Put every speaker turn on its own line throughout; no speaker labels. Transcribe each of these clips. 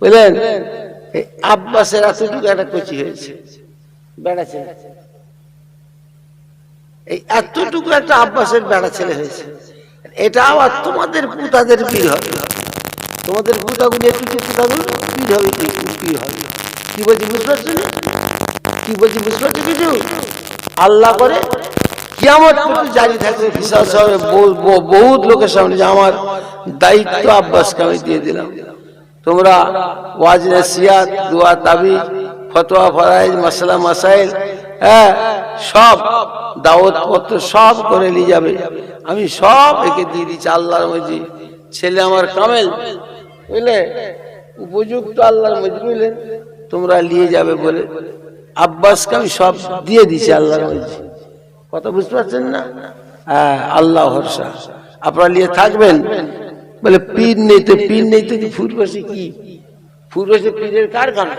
বুঝলেন? আব্বাসের এতটুকু একটা কচি হয়েছে। এই এতটুকু একটা আব্বাসের বেড়া ছেলে হয়েছে। এটা আবার তোমাদের পুতাদের হবে। তোমাদের পুতাগুলি একটু হবে হবে, কি বলছি, বুঝতে পারছ না কি বলছি, বুঝতে পারছ কিছু? আল্লাহ করে, কিয়ামত পর্যন্ত জারি থাকবে সাহেব বহুত লোকের সামনে যে আমার দায়িত্ব আব্বাসকে আমি দিয়ে দিলাম। তোমরা ওয়াজ নসিয়াত দোয়া, তাবি, ফতোয়া, ফরাইজ, মাসলা, মাসাইল হ্যাঁ সব দাওয়াত পত্র সব করে নিয়ে যাবে। আমি সব একে দিয়ে দিচ্ছি আল্লাহর মজি ছেলে আমার কামেল, বুঝলে? উপযুক্ত আল্লাহর মজি বুঝলেন তোমরা নিয়ে যাবে বলে। আব্বাসকে আমি সব দিয়ে দিচ্ছি আল্লাহর মজি কথা বুঝতে পারছেন না? হ্যাঁ আল্লাহ ভরসা। আপনারা নিয়ে থাকবেন। বলে, পীর নেই তো, পীর নেই তো ফুরবাসী কি? ফুরবাসী পীরের কারখানা।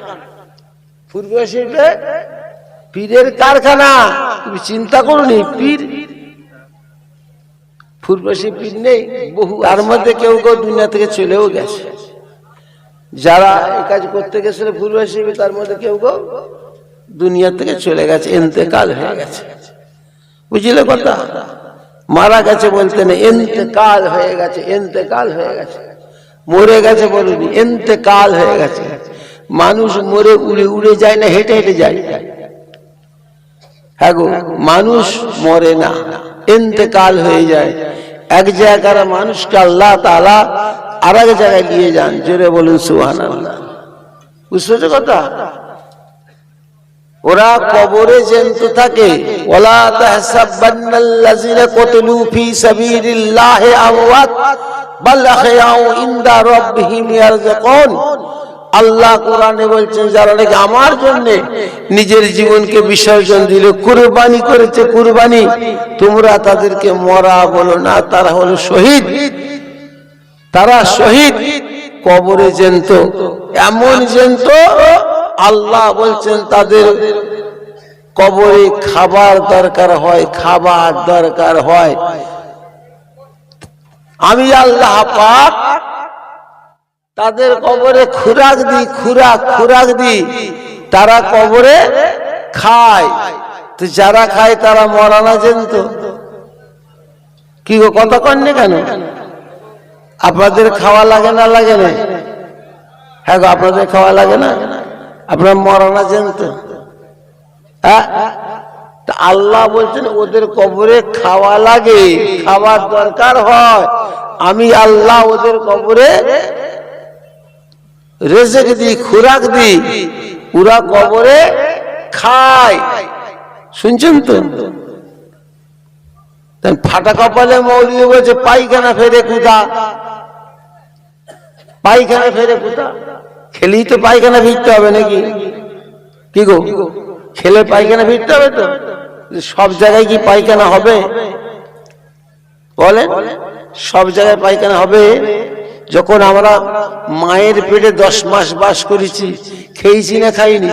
ফুরবাসী পীরের কারখানা। তুমি চিন্তা করনি, পীর? ফুরবাসী পীর নেই, বহু তার মধ্যে কেউ কেউ দুনিয়া থেকে চলেও গেছে। যারা এই কাজ করতে গেছিল ফুরবাসী তার মধ্যে কেউ কেউ দুনিয়া থেকে চলে গেছে এতেকাল হয়ে গেছে। বুঝলে কথা? মারা গেছে বলতে না এতেকাল হয়ে গেছে এতেকাল হয়ে গেছে। মরে গেছে বলুনি এতেকাল হয়ে গেছে। মানুষ মরে উড়ে উড়ে যায় না, হেঁটে হেঁটে যায়। হ্যাঁ গো, মানুষ মরে না এতেকাল হয়ে যায়। এক জায়গার মানুষকে আল্লাহ তালা আর এক জায়গায় নিয়ে যান, জোরে বলুন সুহান আল্লাহ বুঝতে কথা? ওরা কবরে জ্যান্ত থাকে। ওলা ফি আমওয়াত বাল ইনদা রাব্বিহিম আল্লাহ কোরআনে বলছেন, যারা নাকি আমার জন্য নিজের জীবনকে বিসর্জন দিল, কুরবানি করেছে, কুরবানি, তোমরা তাদেরকে মরা বলো না, তারা হলো শহীদ। তারা শহীদ। কবরে জেন্ত, এমন জ্যান্ত আল্লাহ বলছেন, তাদের কবরে খাবার দরকার হয়, খাবার দরকার হয়। আমি আল্লাহ পাক তাদের কবরে খুরাক দি খুরাক খুরাক দি তারা কবরে খায়। তো যারা খায়, তারা মরা মরানা জেনত। কি গো, কথা কননি কেন? আপনাদের খাওয়া লাগে না লাগে না? হ্যাঁ গো, আপনাদের খাওয়া লাগে না? আপনার মরানা জেনত হ্যাঁ? আল্লাহ বলছেন, ওদের কবরে খাওয়া লাগে, খাওয়ার দরকার হয়। আমি আল্লাহ ওদের কবরে রেজেক দি খুরাক দি ওরা কবরে খায়। শুনছেন তো? ফাটা কপালে মৌলী বলছে, পায়খানা ফেরে কুদা পায়খানা ফেরে কুদা খেলেই তো পায়খানা ফিরতে হবে নাকি? কি গো? খেলে পায়খানা ফিরতে হবে তো? সব জায়গায় কি পায়খানা হবে? বলেন, সব জায়গায় পায়খানা হবে। যখন আমরা মায়ের পেটে দশ মাস বাস করেছি, খেয়েছি না খাইনি?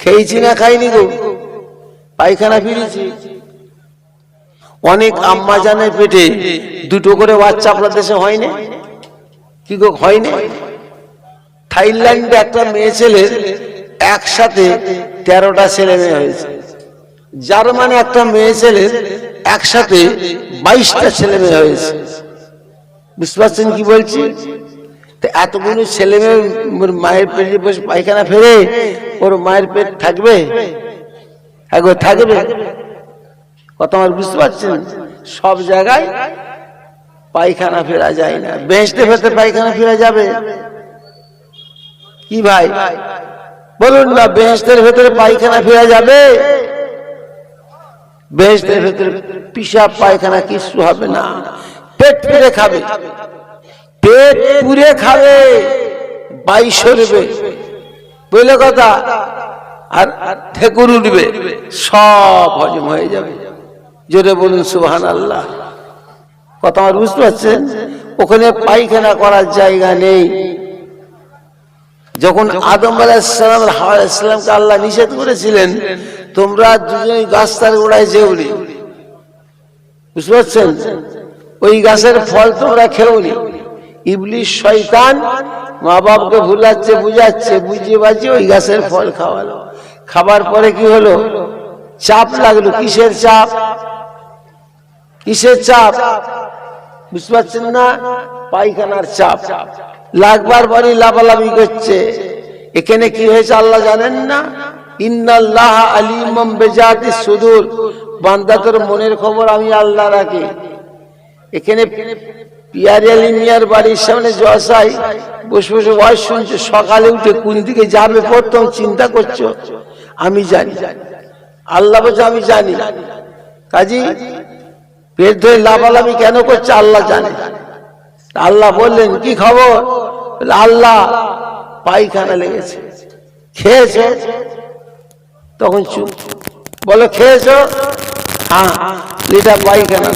খেয়েছি না খাইনি গো? পায়খানা ফিরেছি। অনেক আম্মা জানের পেটে দুটো করে বাচ্চা আপনার দেশে হয়নি? কি গো, হয়নি? থাইল্যান্ডে একটা মেয়ে ছেলের একসাথে তেরোটা ছেলে মেয়ে হয়েছে। জার্মানে একটা মেয়ে ছেলের একসাথে বাইশটা ছেলে মেয়ে হয়েছে। বুঝতে পারছেন কি বলছি? এতগুলো ছেলে মেয়ে মায়ের পেটে বসে পায়খানা ফেরে ওর মায়ের পেট থাকবে? হ্যাঁ গো, থাকবে। কত আমার বুঝতে পারছেন? সব জায়গায় পায়খানা ফেরা যায় না। বেঁচতে ফেরতে পায়খানা ফেরা যাবে। কি ভাই? বলুন না বেহেস্তের ভেতরে পায়খানা ফেরা যাবে? বেহেস্তের ভেতরে পিসাব পায়খানা কিছু হবে না। পেট পুরে খাবে। পেট পুরে খাবে বাইশ সরবে। বুঝলে কথা, আর ঠেকুর উঠবে, সব হজম হয়ে যাবে। জোরে বলুন সুবহান আল্লাহ কথা আমার বুঝতে পারছেন? ওখানে পায়খানা করার জায়গা নেই। যখন আদম আলাহিসাম হাওয়া ইসলামকে আল্লাহ নিষেধ করেছিলেন তোমরা দুজনেই গাছ তার গোড়ায় যেওনি। বুঝতে পারছেন? ওই গাছের ফল তোমরা খেওনি। ইবলিশ শয়তান মা বাপকে ভুলাচ্ছে বুঝাচ্ছে বুঝিয়ে বাজিয়ে ওই গাছের ফল খাওয়ালো। খাবার পরে কি হলো? চাপ লাগল। কিসের চাপ? কিসের চাপ? বুঝতে পারছেন না? পায়খানার চাপ। লাগবার বাড়ি লাফালাফি করছে। এখানে কি হয়েছে আল্লাহ জানেন না? ইন্নাল্লাহ আলিমম বেজাতি সুদূর। বান্দা তোর মনের খবর আমি আল্লাহ রাখি। এখানে পিয়ারি বাড়ির সামনে জসাই বসে বসে বয়স শুনছো, সকালে উঠে কোন দিকে যাবে প্রথম চিন্তা করছ? আমি জানি। আল্লাহ বলছে, আমি জানি। কাজী পেট ধরে লাফালাফি কেন করছে আল্লাহ জানে। আল্লাহ বললেন, কি খবর? আল্লাহ পায়খানা লেগেছে। খেয়েছে? তখন চুপ। বলো, খেয়েছো? হ্যাঁ এটা পায়খানা।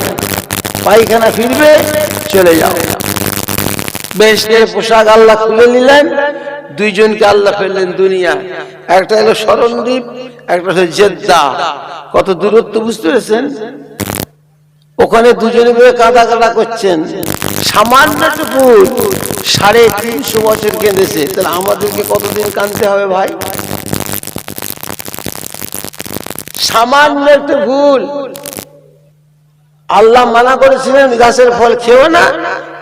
পায়খানা ফিরবে, চলে যাও। বেশ পোশাক আল্লাহ খুলে নিলেন। দুইজনকে আল্লাহ ফেললেন দুনিয়া। একটা হলো স্মরণদ্বীপ একটা হলো জেদ্দা। কত দূরত্ব বুঝতে পেরেছেন? ওখানে দুজনে মিলে কাদা কাদা করছেন। সামান্য সামান্যটুকু সাড়ে তিনশো বছর কেঁদেছে। তাহলে আমাদেরকে কতদিন কাঁদতে হবে ভাই? সামান্য একটু ভুল। আল্লাহ মানা করেছিলেন, গাছের ফল খেয়েও না,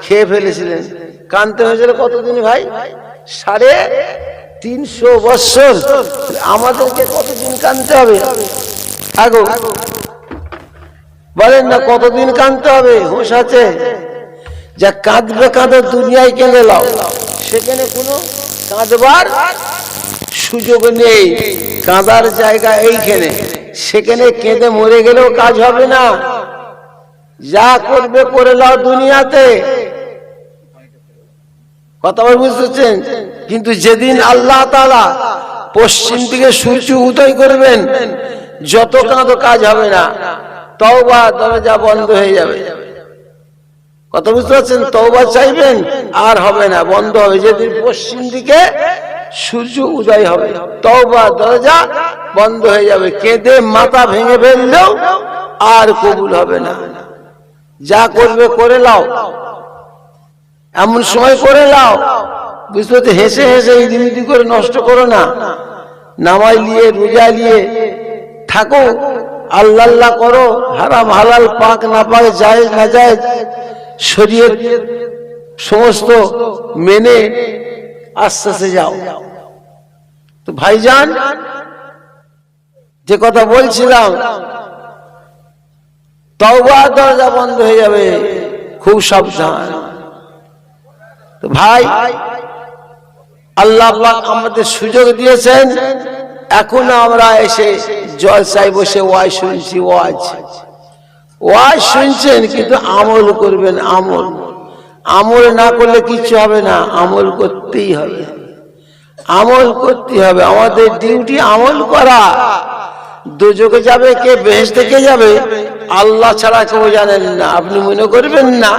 খেয়ে ফেলেছিলেন। কানতে হয়েছিল কতদিন ভাই? সাড়ে তিনশো বৎসর আমাদেরকে কতদিন কানতে হবে? আগো। বলেন না কতদিন কানতে হবে? হুঁশ আছে। যা কাঁদবে কাঁদো, দুনিয়ায় কেঁদে লাও। সেখানে কোনো কাঁদবার সুযোগ নেই। কাঁদার জায়গা এইখানে। সেখানে কেঁদে মরে গেলেও কাজ হবে না। যা করবে করে লাও দুনিয়াতে। কথা বুঝতেছেন কিন্তু যেদিন আল্লাহ তালা পশ্চিম দিকে সূর্য উদয় করবেন, যত কাঁদো কাজ হবে না। তওবা দরজা বন্ধ হয়ে যাবে। কথা বুঝতে পারছেন? তওবা চাইবেন, আর হবে না, বন্ধ হবে। যেদিন পশ্চিম দিকে সূর্য উদয় হবে, তওবা দরজা বন্ধ হয়ে যাবে। কেঁদে মাথা ভেঙে ফেললেও আর কবুল হবে না। যা করবে, করে লাও। এমন সময় করে লাও। বুঝতে পারছি হেসে হেসে ইদিমিদি করে নষ্ট করো না। নামাই নিয়ে, রোজা নিয়ে থাকো। আল্লাহ আল্লাহ করো। হারাম, হালাল, পাক না পাক যায় না যায় শরীয়ত সমস্ত মেনে আস্তে আস্তে যাও। তো ভাইজান, যে কথা বলছিলাম তওবা দরজা বন্ধ হয়ে যাবে, খুব সাবধান। তো ভাই, আল্লাহ আমাদের সুযোগ দিয়েছেন, এখন আমরা এসে জলসায় বসে ওয়াজ শুনছি, ওয়াজ। ওয়াজ শুনছেন কিন্তু আমল করবেন আমল। আমল না করলে কিছু হবে না আমল করতেই হবে। আমল করতে হবে। আমাদের ডিউটি আমল করা। দুযোগে যাবে কে বেহেস থেকে যাবে আল্লাহ ছাড়া কেউ জানেন না। আপনি মনে করবেন না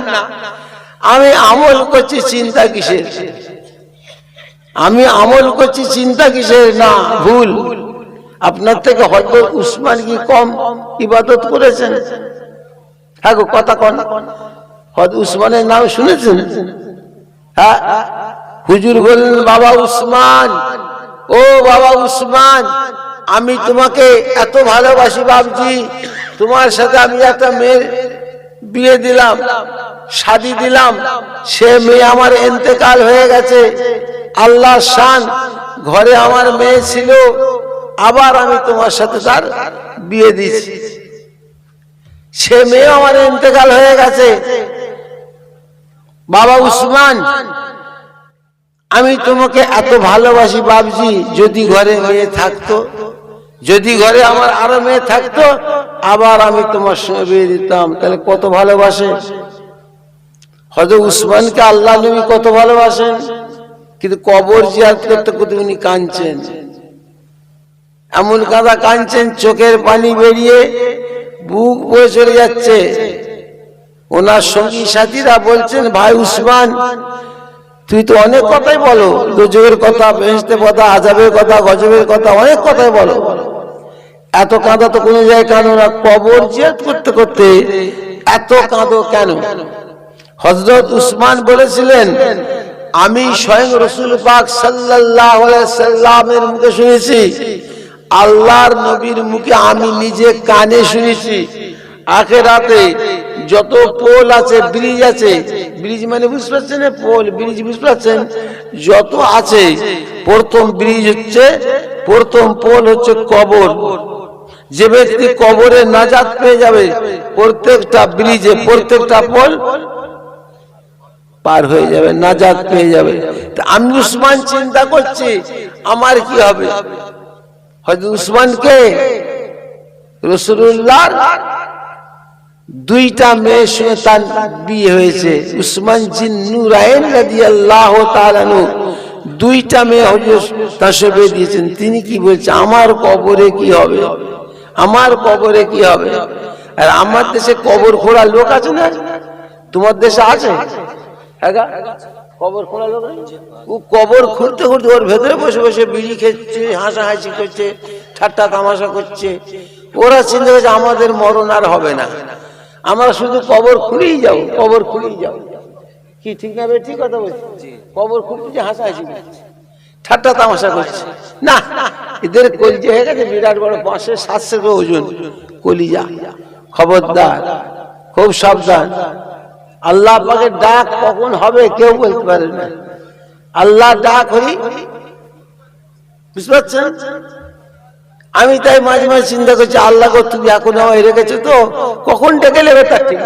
আমি আমল করছি চিন্তা কিসের? আমি আমল করছি চিন্তা কিসের? না ভুল। আপনার থেকে হয়তো উসমান কি কম ইবাদত করেছেন? হ্যাঁ গো, কথা কন। উসমানের নাম শুনেছেন? হ্যাঁ? হুজুর বললেন বাবা উসমান ও বাবা উসমান আমি তোমাকে এত ভালোবাসি বাবজি তোমার সাথে আমি একটা মেয়ের বিয়ে দিলাম শাদি দিলাম সে মেয়ে আমার এন্তেকাল হয়ে গেছে আল্লাহ শান ঘরে আমার মেয়ে ছিল আবার আমি তোমার সাথে তার বিয়ে দিয়েছি। সে মেয়ে আমার ইন্তেকাল হয়ে গেছে। বাবা উসমান, আমি তোমাকে এত ভালোবাসি বাবজি যদি ঘরে মেয়ে থাকতো, যদি ঘরে আমার আরও মেয়ে থাকতো, আবার আমি তোমার সঙ্গে বিয়ে দিতাম। তাহলে কত ভালোবাসে? হয়তো উসমানকে আল্লাহ নবী কত ভালোবাসেন? কিন্তু কবর জিয়াদ করতে করতে উনি কাঁদছেন। এমন কাদা কাঁদছেন, চোখের পানি বেরিয়ে বুক বয়ে চলে যাচ্ছে। ওনার সঙ্গী সাথীরা বলছেন, ভাই উসমান, তুই তো অনেক কথাই বলো। দুযোগের কথা বেহেস্তের কথা আজাবের কথা, গজবের কথা অনেক কথাই বলো। এত কাঁদা তো কোনো জায়গায় কাঁদো না কবর জিয়াদ করতে করতে এত কাঁদো কেন? হজরত উসমান বলেছিলেন, আমি স্বয়ং রসুল পাক আলাইহি সাল্লামের মুখে শুনেছি আল্লাহর নবীর মুখে আমি নিজে কানে শুনেছি। আখেরাতে যত পোল আছে, ব্রিজ আছে, ব্রিজ মানে বুঝতে পারছেন পোল, ব্রিজ বুঝতে পারছেন? যত আছে, প্রথম ব্রিজ হচ্ছে, প্রথম পোল হচ্ছে কবর। যে ব্যক্তি কবরে নাজাত পেয়ে যাবে, প্রত্যেকটা ব্রিজে প্রত্যেকটা পোল পার হয়ে যাবে, নাজাত পেয়ে যাবে। আমি উসমান চিন্তা করছি, আমার কি হবে? হয়তো উসমানকে রসুল্লাহ দুইটা মেয়ের সঙ্গে তার বিয়ে হয়েছে। উসমান জিন্নু নুরাইন রাদিয়াল্লাহু তাআলা নু দুইটা মেয়ে হজর তার সঙ্গে দিয়েছেন। তিনি কি বলছে, আমার কবরে কি হবে? আমার কবরে কি হবে? আর আমার দেশে কবর খোঁড়া লোক আছে না? তোমার দেশে আছে? হ্যাঁ? কবর খোঁড়া লোক ও কবর খুঁড়তে খুঁড়তে ওর ভেতরে বসে বসে বিড়ি খেচ্ছে, হাসাহাসি করছে, ঠাট্টা তামাশা করছে। ওরা চিন্তা করছে, আমাদের মরণ আর হবে না। আমরা শুধু কবর খুঁড়েই যাব, কবর খুঁড়েই যাব। কি, ঠিক না ঠিক কথা বলছি। কবর খুঁড়তে হাসাহাসি করছে, ঠাট্টা তামাশা করছে। না, এদের কলজে হয়ে গেছে, বিরাট বড় পাঁচশো সাতশো ওজন, কলিজা। খবরদার, খুব সাবধান। আল্লাহ পাকের ডাক কখন হবে কেউ বলতে পারে না। আল্লাহ ডাক হই। বুঝতে পারছেন? আমি তাই মাঝে মাঝে চিন্তা করছি, আল্লাহ তুমি এখন আমায় রেখেছো তো, কখন ডেকে নেবে তার ঠিক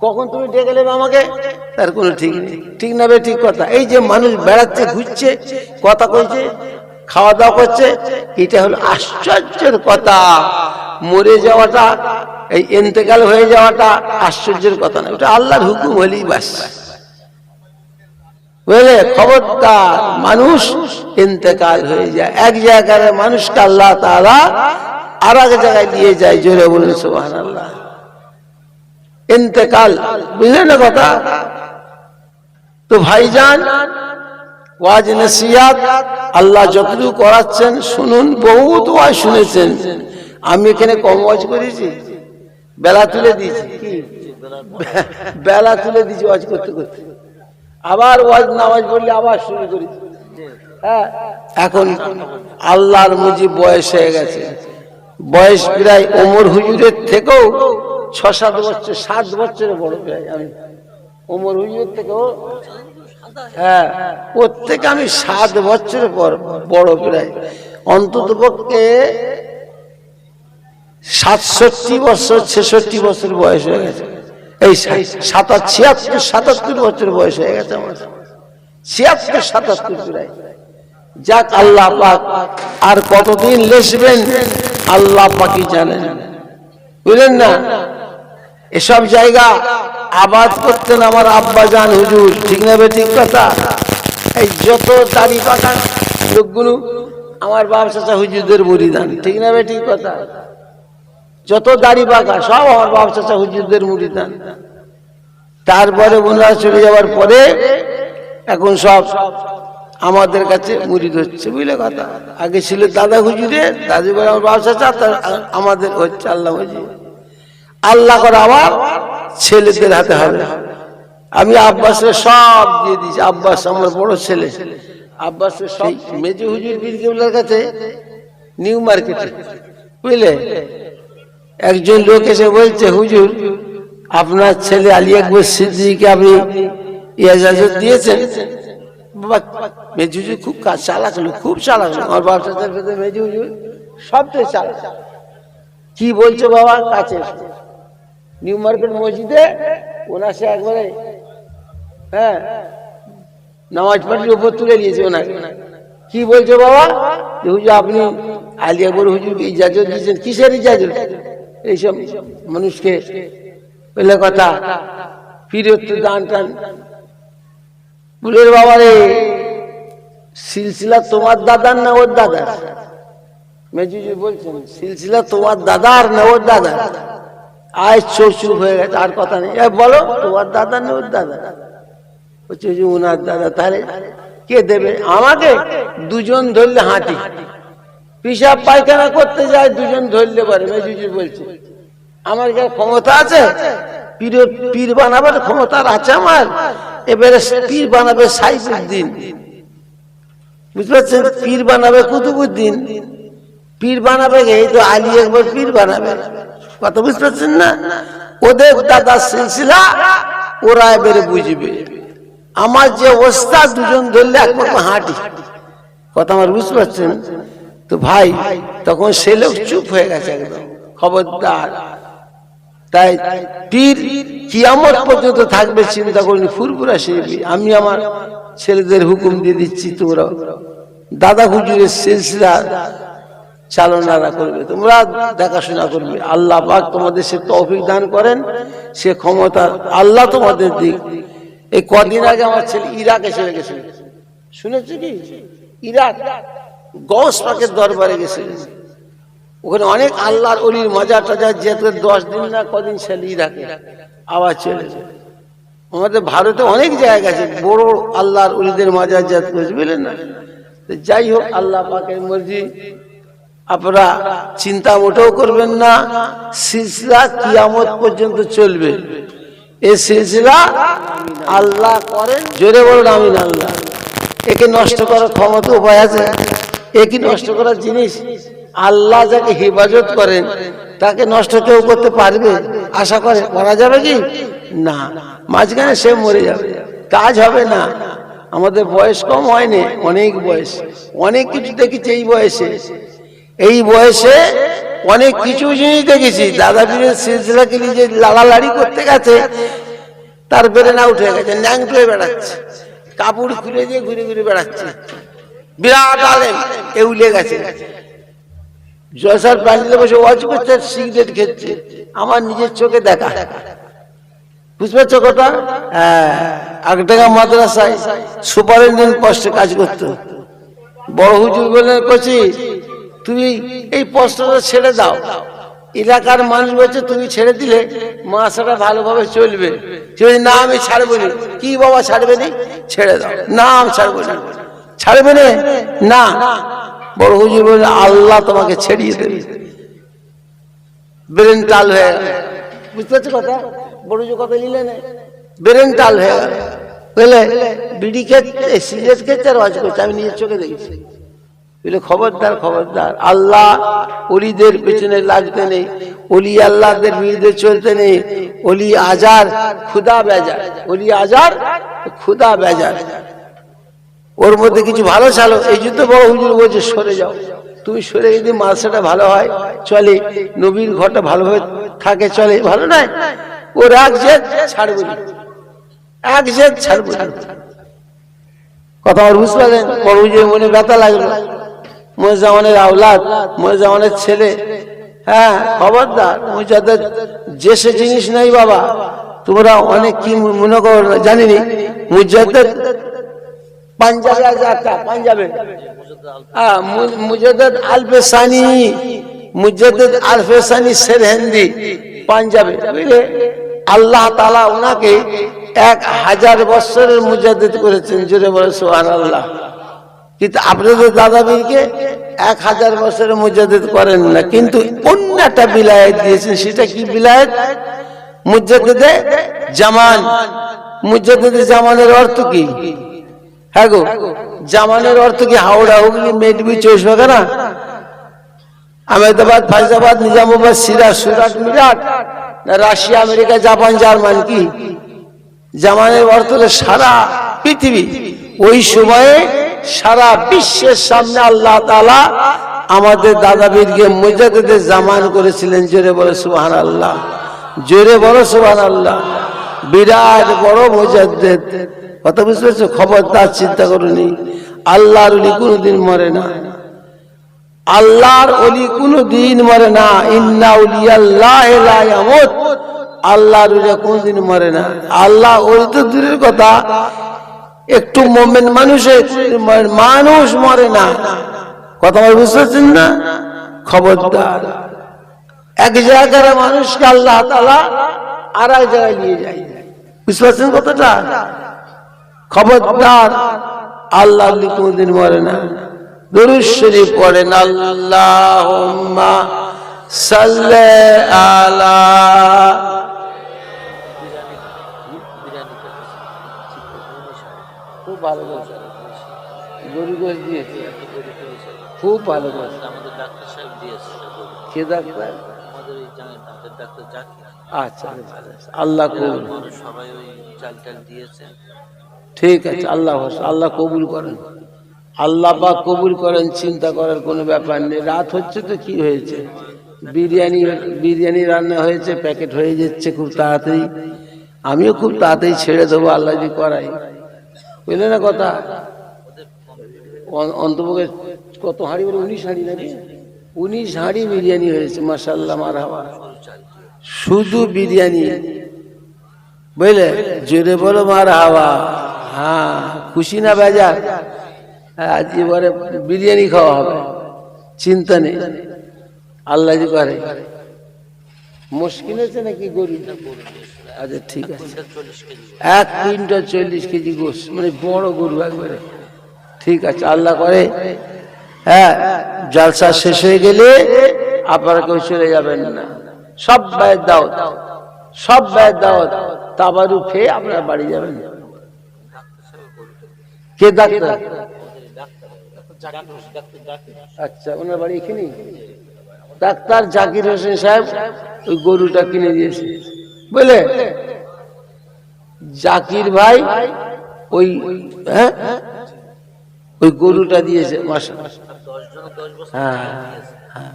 কখন তুমি ডেকে নেবে আমাকে, তার কোনো ঠিক নেই। ঠিক নেবে ঠিক কথা। এই যে মানুষ বেড়াচ্ছে, ঘুরছে, কথা কইছে খাওয়া দাওয়া করছে, এটা হলো আশ্চর্যের কথা। মরে যাওয়াটা এই এন্তেকাল হয়ে যাওয়াটা আশ্চর্যের কথা না ওটা আল্লাহর হুকুম হলেই বাস। বুঝলে? খবরদার মানুষ ইন্তেকাল হয়ে যায়, এক জায়গায় মানুষকে আল্লাহ তারা আর এক জায়গায় নিয়ে যায়, জোরে বলুন সুবহান আল্লাহ ইন্তেকাল, বুঝলেন না কথা? তো ভাইজান, ওয়াজ নসিয়াত আল্লাহ যতটুকু করাচ্ছেন, শুনুন, বহুত ওয়াজ শুনেছেন। আমি এখানে কম ওয়াজ করেছি। বেলা তুলে দিয়েছি। কি বেলা তুলে দিয়েছি, ওয়াজ করতে করতে। আবার ওয়াজ, নামাজ পড়লে আবার শুরু করি। হ্যাঁ এখন আল্লাহর মুজি বয়স হয়ে গেছে। বয়স প্রায় ওমর হুজুরের থেকেও ছ সাত বছর, সাত বছরের বড় প্রায় আমি। ওমর হুজুরের থেকেও হ্যাঁ থেকে আমি সাত বছরের পর বড় প্রায়। অন্তত পক্ষে সাতষট্টি বছর ছেষট্টি বছর বয়স হয়ে গেছে। এই সাতাশ ছিয়াত্তর সাতাত্তর বছর বয়স হয়ে গেছে আমার। ছিয়াত্তর সাতাত্তর প্রায়। যাক আল্লাহ পাক আর কতদিন লেসবেন আল্লাহ পাকি জানেন। বুঝলেন না? এসব জায়গা আবাদ করতেন আমার আব্বা জান হুজুর। ঠিক না ঠিক কথা? এই যত দাড়ি পাকা লোকগুলো আমার বাপ চাচা হুজুরদের মুড়িদান ঠিক না ঠিক কথা? যত দাড়ি পাকা সব আমার বাপ চাচা হুজুরদের মুড়িদান তারপরে ওনারা চলে যাওয়ার পরে এখন সব আমাদের কাছে মুড়িদ হচ্ছে বুঝলে কথা? আগে ছিল দাদা হুজুরে দাদু আমার বাপ চাচা, তার আমাদের হচ্ছে আল্লাহ হুজুর। আল্লাহ করে আবার ছেলেদের হাতে হবে। আমি আব্বাসের সব দিয়ে দিয়েছি। আব্বাস আমার বড় ছেলে। আব্বাসের সব মেজু হুজুর বীর কাছে নিউ মার্কেটে, বুঝলে? একজন লোক এসে বলছে, হুজুর, আপনার ছেলে আলী আকবর সিদ্দিকে আপনি ইজাজত দিয়েছেন? বাবা, মেজু হুজুর খুব কাজ লোক, খুব চালাক লোক। আমার বাচ্চাদের ভেতরে মেজু, হুজুর সবটাই চালাক। কি বলছো বাবা? কাছে নিউ মার্কেট মসজিদে ওনার সে একবারে হ্যাঁ নামাজ পাঠিয়ে উপর তুলে নিয়েছে ওনাকে। কি বলছো বাবা? হুজুর, আপনি আলিয়া বড় হুজুরকে ইজাজত দিয়েছেন। কিসের ইজাজত? এইসব মানুষকে বলে কথা ফিরত দান টান। বুলের বাবা রে সিলসিলা তোমার দাদার না ওর দাদার? মেজুজি বলছেন, সিলসিলা তোমার দাদার না ওর দাদার? আয় চুপ হয়ে গেছে, আর কথা নেই। বলো, তোমার দাদা না ওর দাদা বলছে উনার দাদা, তাহলে কে দেবে? আমাকে? দুজন ধরলে হাঁটি। পিসাব পায়খানা করতে যায়, দুজন ধরলে পারে বলছে, আমার কি ক্ষমতা আছে? পীর পীর বানাবার ক্ষমতা আছে আমার? এবারে পীর বানাবে সাইফুদ্দিন বুঝতে পারছেন? পীর বানাবে কুতুবুদ্দিন পীর বানাবে? এই তো আলী একবার পীর বানাবে। কথা বুঝতে পারছেন না? ওদের দাদা সিলসিলা ওরা এবারে বুঝবে। আমার যে অবস্থা, দুজন ধরলে একমাত্র হাঁটি। কথা আমার বুঝতে পারছেন? তো ভাই, তখন সে লোক চুপ হয়ে গেছে একদম। খবরদার। তাই পীর কিয়ামত পর্যন্ত থাকবে চিন্তা করিনি ফুরপুরা শিল্পী। আমি আমার ছেলেদের হুকুম দিয়ে দিচ্ছি, তোমরা দাদা হুজুরের সিলসিলা চালনারা করবে, তোমরা দেখাশোনা করবে। আল্লাহ পাক তোমাদের সে তৌফিক দান করেন, সে ক্ষমতা আল্লাহ তোমাদের দিক। এই কদিন আগে আমার ছেলে ইরাকে চলে গেছে। শুনেছি কি? ইরাক। গস পাকের দরবারে গেছে। ওখানে অনেক আল্লাহর অলির মজা টজা যেতে দশ দিন না, কদিন ছেলে ইরাকে আবার চলে আমাদের ভারতে অনেক জায়গা আছে, বড় আল্লাহর অলিদের মজার জাত করেছে বুঝলেন না? যাই হোক, আল্লাহ পাকের মর্জি, আপনারা চিন্তা মোটেও করবেন না, সিলসিলা কিয়ামত পর্যন্ত চলবে। এই সিলসিলা আল্লাহ করেন, জোরে বলুন আমিন, আল্লাহ। একে নষ্ট করার ক্ষমতা উপায় আছে? একে নষ্ট করার জিনিস আল্লাহ যাকে হেফাজত করেন, তাকে নষ্ট কেউ করতে পারবে? আশা করে। করা যাবে কি? না। মাঝখানে সে মরে যাবে। কাজ হবে না। আমাদের বয়স কম হয়নি, অনেক বয়স। অনেক কিছু দেখেছি এই বয়সে। এই বয়সে অনেক কিছু জিনিস দেখেছি। দাদা পীরের সিলসিলাকে নিজে লাড়ালাড়ি করতে গেছে। তার বেড়ে না উঠে গেছে ন্যাং তুলে বেড়াচ্ছে। কাপড় খুলে দিয়ে ঘুরে ঘুরে বেড়াচ্ছে। বিরাট আলেম এউলে গেছে। জয়সার প্যান্ডেলে বসে ওয়াজ করছে, সিগারেট খেচ্ছে, আমার নিজের চোখে দেখা। বুঝতে পারছ কথা? হ্যাঁ আগটাকা মাদ্রাসায় সুপারিনটেন্ডেন্ট পোস্টে কাজ করতো। বড় হুজুর বলে কচি, তুমি এই পোস্টটা ছেড়ে দাও। এলাকার মানুষ বলছে, তুমি ছেড়ে দিলে মাসাটা ভালোভাবে চলবে। না আমি ছাড়বো না, কি বাবা ছাড়বে নি? ছেড়ে দাও। না আমি ছাড়বো না। ছাড়বে না? বড় হুজুর বলে আল্লাহ তোমাকে ছেড়িয়ে দেবে। ব্রেন টাল হয়ে গেল। বুঝতে পারছ কথা? বড় হুজুর কথা নিলে না। ব্রেন টাল হয়ে গেল। বুঝলে বিড়ি খেতে সিগারেট খেতে ওয়াজ করছে আমি নিজের চোখে দেখেছি। বুঝলে খবরদার খবরদার আল্লাহ অলিদের পেছনে লাগতে নেই। অলি আল্লাহদের বিরুদ্ধে চলতে নেই। অলি আজার খুদা বেজার। অলি আজার খুদা বেজার। ওর মধ্যে কিছু ভালো চালো এই জন্য বড় হুজুর বলছে, সরে যাও। তুমি সরে যদি মালসাটা ভালো হয়, চলে। নবীর ঘরটা ভালোভাবে থাকে, চলে। ভালো নয়? ওর এক জেদ, ছাড়বো এক জেদ, ছাড়বো কথা আমার বুঝতে পারলেন? বড় হুজুরের মনে ব্যথা লাগল। মজামানের আওলাদ মজামানের ছেলে। হ্যাঁ খবরদার মুজাদের যে সে জিনিস নাই বাবা, তোমরা অনেক কি মনে করো জানিনি? মুজাদ্দের পাঞ্জাবে আছে একটা, পাঞ্জাবে। আলফেসানি আলফেসানি পাঞ্জাবে। বুঝলে? আল্লাহ তালা ওনাকে এক হাজার বছরের মুজাদ্দেদ করেছেন, জোরে বলে সোহান আল্লাহ কিন্তু আপনাদের দাদাবীরকে এক হাজার বছরের মুজাদ্দেদ করেন না। কিন্তু অন্য একটা বিলায়ত দিয়েছেন, সেটা কি বিলায়ত? মুজাদ্দেদে জামান। মুজাদ্দেদে জামানের অর্থ কি? হ্যাঁ গো জামানের অর্থ কি হাওড়া, হুগলি মেডবি চৌষবাগানা আহমেদাবাদ ফাইজাবাদ নিজামাবাদ, সিরাজ, সুরাট, মিরাট, না রাশিয়া, আমেরিকা, জাপান, জার্মান কি? জামানের অর্থ সারা পৃথিবী। ওই সময়ে সারা বিশ্বের সামনে আল্লাহ তাআলা আমাদের দাদাবীরকে মুজাদ্দেদে জামান করেছিলেন। জোরে বলে সুবহান আল্লাহ জোরে বলো সুবহান আল্লাহ বিরাট বড় মুজাদ্দেদ। কথা বুঝতে পেরেছ খবরদার চিন্তা করুনি? আল্লাহর উনি কোনোদিন মরে না। আল্লাহর অলি কোনো দিন মরে না। ইন্না ইয়ামুত। আল্লাহর উলিয়া কোনদিন মরে না। আল্লাহ ওই তো দূরের কথা। একটু মোমেন মানুষের মানুষ মরে না। কথা আমার বুঝতে পারছেন না? খবরদার। এক জায়গার মানুষকে আল্লাহ তালা আর এক জায়গায় নিয়ে যায়। বুঝতে পারছেন কথাটা? খবরদার আল্লাহ কোনদিন মরে না। দরুদ শরীফ পড়েন আল্লাহুম্মা সাল্লি আলা ভালো করছে। গরু গোস দিয়েছে। খুব ভালো
আমাদের ডাক্তার সাহেব দিয়েছে
কে ডাক্তার?
আমাদের এই জানেন আমাদের ডাক্তার জাকির।
আচ্ছা আল্লাহ
সবাই ওই চাল টাল দিয়েছে।
ঠিক আছে, আল্লাহ হাফেজ। আল্লাহ কবুল করেন। আল্লাহ পাক কবুল করেন, চিন্তা করার কোনো ব্যাপার নেই। রাত হচ্ছে তো, কি হয়েছে? বিরিয়ানি বিরিয়ানি রান্না হয়েছে, প্যাকেট হয়ে যাচ্ছে খুব তাড়াতাড়ি। আমিও খুব তাড়াতাড়ি ছেড়ে দেবো, আল্লাহ যদি করাই বুঝলে না কথা? অন্তপক্ষে কত হাঁড়ি বলে, উনিশ হাঁড়ি নাকি? উনিশ হাঁড়ি বিরিয়ানি হয়েছে মাসাল্লাহ মার হাওয়া শুধু বিরিয়ানি। বুঝলে? জোরে বলো মার হাওয়া হ্যাঁ খুশি না বেজার? আজ এবারে বিরিয়ানি খাওয়া হবে। চিন্তা নেই। আল্লাহ জি করে। মুশকিল আছে নাকি গরু? আচ্ছা ঠিক আছে। এক কুইন্টাল চল্লিশ কেজি গোস মানে বড় গরু একবারে। ঠিক আছে, আল্লাহ করে। হ্যাঁ জালসা শেষ হয়ে গেলে আপনারা কেউ চলে যাবেন না। সব ব্যয়ের দাওয়াত। সব ব্যয়ের দাওয়াত। তাবারু খেয়ে আপনারা বাড়ি যাবেন। কে ডাক্তার? আচ্ছা ওনার বাড়ি এখানেই? ডাক্তার জাকির হোসেন সাহেব ওই গরুটা কিনে দিয়েছে। বুঝলে জাকির ভাই ওই হ্যাঁ? ওই গরুটা দিয়েছে মাসা
জন
হ্যাঁ।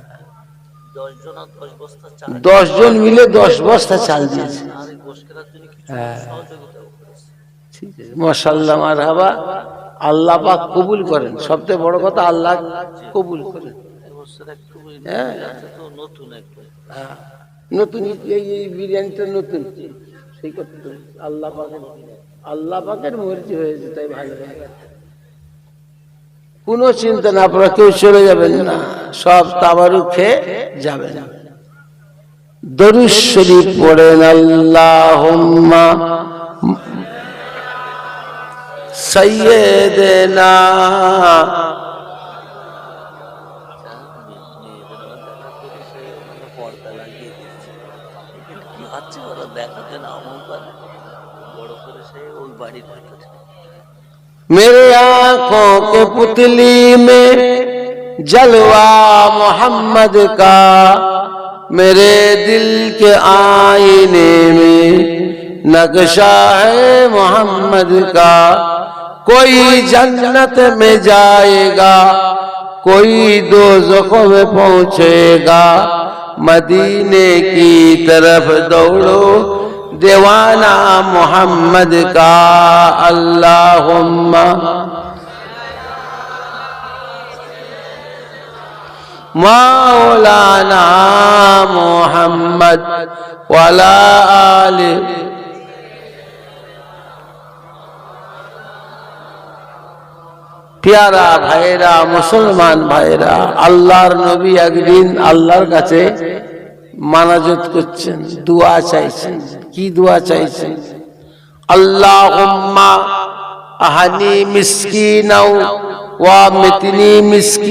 দশ জন
মিলে দশ বস্তা চাল দিয়েছে। হ্যাঁ। আল্লাহ পাক কবুল করেন। সবচেয়ে বড় কথা আল্লাহ কবুল করেন। হ্যাঁ। হ্যাঁ। নতুন এই বিরিয়ানিটা নতুন। সেই কথা আল্লাহ পাকের আল্লাহ পাকের মর্জি হয়েছে, তাই ভালো কোনো চিন্তা না, আপনারা কেউ চলে যাবেন না। সব তাবারু খেয়ে যাবেন। দরুদ পড়েন আল্লাহ
सैदना
मेरे आँखों के पुतली में जलवा मोहम्मद का, मेरे दिल के आईने में नक्शा है मोहम्मद का। کوئی جنت میں جائے گا، کوئی دوزخ میں پہنچے گا۔ مدینے کی طرف دوڑو، دیوانہ محمد کا۔ اللہم۔ مولانا محمد ولا آل পেয়ারা ভাইরা মুসলমান ভাইরা আল্লাহর নবী একদিন আল্লাহর কাছে মানাজত করছেন, দোয়া চাইছেন। কি দোয়া চাইছেন? আল্লাহ আহানি মিসকিনাও ওয়া মিতনি মিসকি